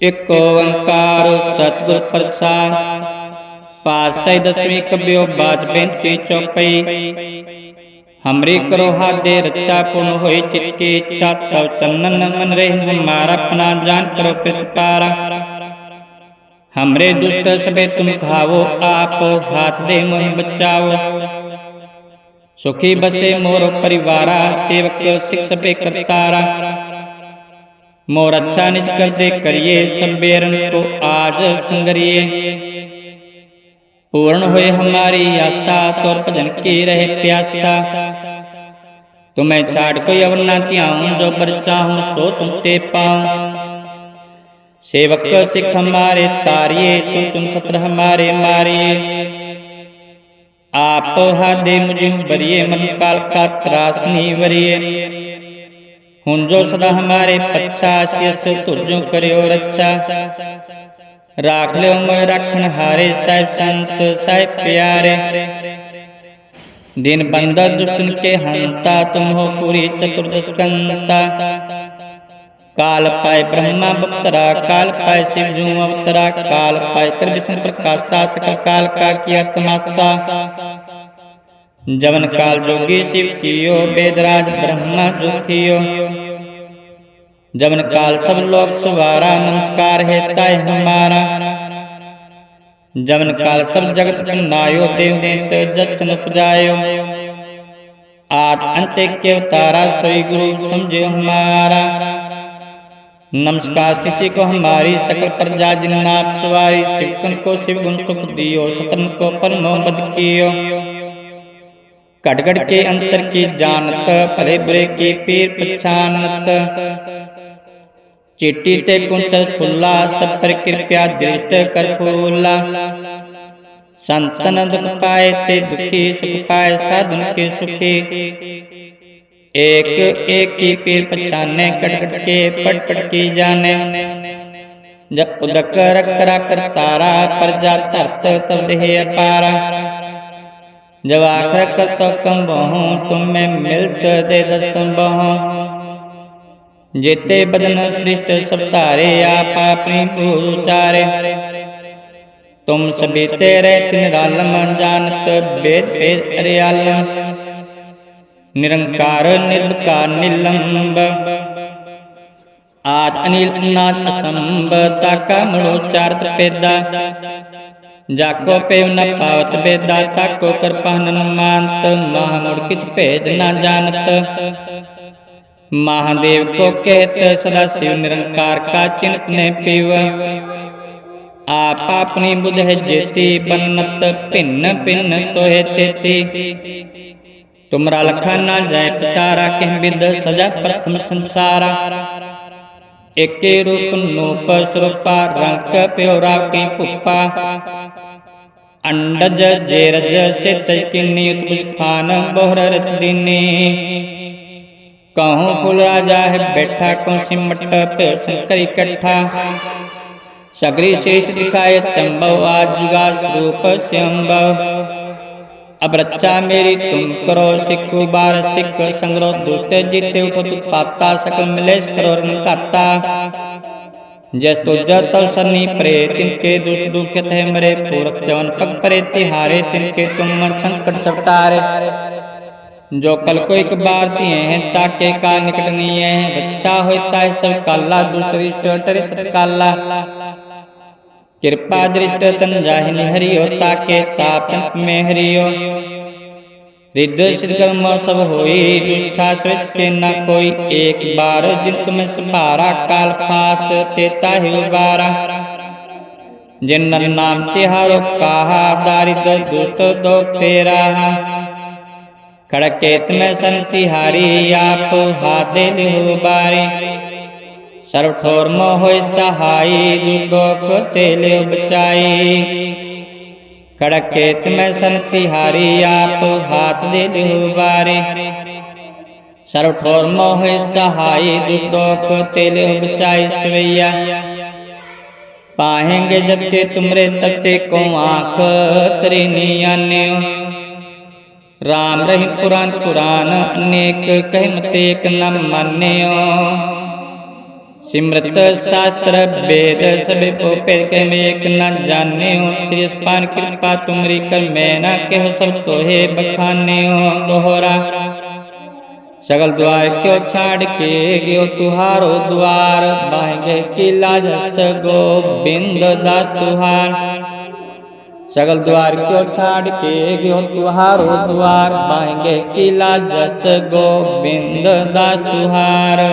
एक ओंकार सतगुरु प्रसाद, पातशाही दसवीं कबियो बाज बेंती चौपाई हमरी करो हादे रचा पूर्ण होई चित की इच्छा सब चन्नन मन रे, हमारा अपना जान करो प्रतिपारा। हमरे दुष्ट सबे तुम खावो, आप हाथ दे मोहि बचाओ। सुखी बसे मोर परिवारा, सेवक सिख सबे करतारा। मोर अच्छा निज कर दे करिए संबेरन को आज संगरिए। पूर्ण हुए हमारी आशा तो भजन की रहे प्यासा। तुम्हें छाड़ कोई अवर ना त्याऊं, जो बर चाहूँ सो तुम ते पाऊँ। सेवक सिख हमारे तारिये तुम तुम सत्र हमारे मारिए। आप हादे मुझे बरिए मन काल का त्रास नहीं वरिए। हुन जो सदा हमारे पच्छा शियस तुझो करियो रक्षा राख लो मोय रखन हारे साहिब संत साहिब प्यारे दिन बंदा दुष्टन के हंता तुम हो पूरी चतुर्दश कंता काल पाए ब्रह्मा बप्तरा काल पाए शिव जू अवतरा काल पाए कर विष्णु प्रकाशा सकल काल का किया तमाशा जवन काल जोगी शिव कियो वेदराज ब्रह्मा जो थियो जवन काल सब लोग सवारा, नमस्कार है ताय हमारा। जवन काल सब जगत बनायो देव देत जचन उपजायो। आद अंत के अवतारा, सोई गुरु समझो हमारा। नमस्कार किसी को हमारी सकल प्रजा जिन्नाप सवारी शिवन को शिव गुण सुख दियो, सतन को परमो बद कियो। कटगट के अंतर की जानत भले बुरे की पीर पछानत चिट्टी ते कुंचल फुल्ला सब पर कृपया दृष्ट कर फूला संतन दुख पाए ते दुखी सुख पाए साधन के सुखी एक एक की पीर पछाने कटकट के पट पट की जाने जब उदक रख रख तारा पर जा धरत तब देह अपारा जब आखर कर तो कम बहु तुम मिलत दे दसम बहु। जेते बदन सृष्ट सब तारे, आप अपनी उचारे। तुम सभी तेरे रालम, जानत वेद वेद अरियालम। निरंकार निर्विकार निलंब। आद अनिल अनाथ असंब, ताका मणोचारत पेदा जाको पेव न पावत बेदा ताको कर पहनन मानत महामुड़ किच भेद न जानत। महादेव को कहते, सदा शिव निरंकार का चिंत ने पीव। आप अपनी बुध है जेती बनत भिन्न भिन्न तो है तेती। तुमरा लखा ना जाए पसारा कह विद सजा प्रथम संसारा। एके रूप स्वरूपा रंग प्योरा के पुप्पा अंडज जेरज से तकिनी उत्पुज बोहर रच दिनी कहूँ फुल राजा है, बैठा कौन सिमट पे शंकर इकट्ठा सगरी श्रेष्ठ दिखाए चंबव, आज जुगा रूप श्यंबव अब रक्षा मेरी तुम करो, सिख बार सिख संग्रह दुष्ट जीते पाता, सकल मिलेश करो रंकाता जस तो तल सन्नी परे, तिनके दुष्ट दुखत है मरे, पूरक जवन पग परे, तिहारे तिनके तुम मन संकट सटारे जो कल को एक बार दिए हैं, ताके का निकट नहीं है, रक्षा होता है सब काला दूसरी तत्काला कृपा दृष्ट तन जाहिन हरियो ताके ताप में हरियो रिद्ध सिद्धगम सब होई दुच्छा सृष्ट के न कोई एक बार जिन तुम्हें संभारा काल खास तेता ही उबारा जिन नर नाम तिहारो कहा दारिद्र दुष्ट दो तेरा खड़केत में सन तिहारी आप हादे बारी सर्व ठोर मोह सहाई दुख तेले बचाई खड़केत में सन तिहारी आप हाथ दे बारे। सर्व ठोर मोह सहाई दुख तेले बचाई सवैया। पाहेंगे जब से तुमरे तते को आँख तरी आने राम रही पुराण पुराण, अनेक कह मत एक न मान्यो सिमरत शास्त्र वेद सबे के में एक न जाने हो श्री स्पान कृपा तुमरी कर मैं न कहो सब तोहे बखाने हो दोहरा सगल द्वार क्यों छाड़ के गयो तुहारो द्वार बाहेंगे की लाज गो बिंद दा तुहार सगल द्वार क्यों छाड़ के गयो तुहारो द्वार बाहेंगे की लाज गो बिंद दा तुहार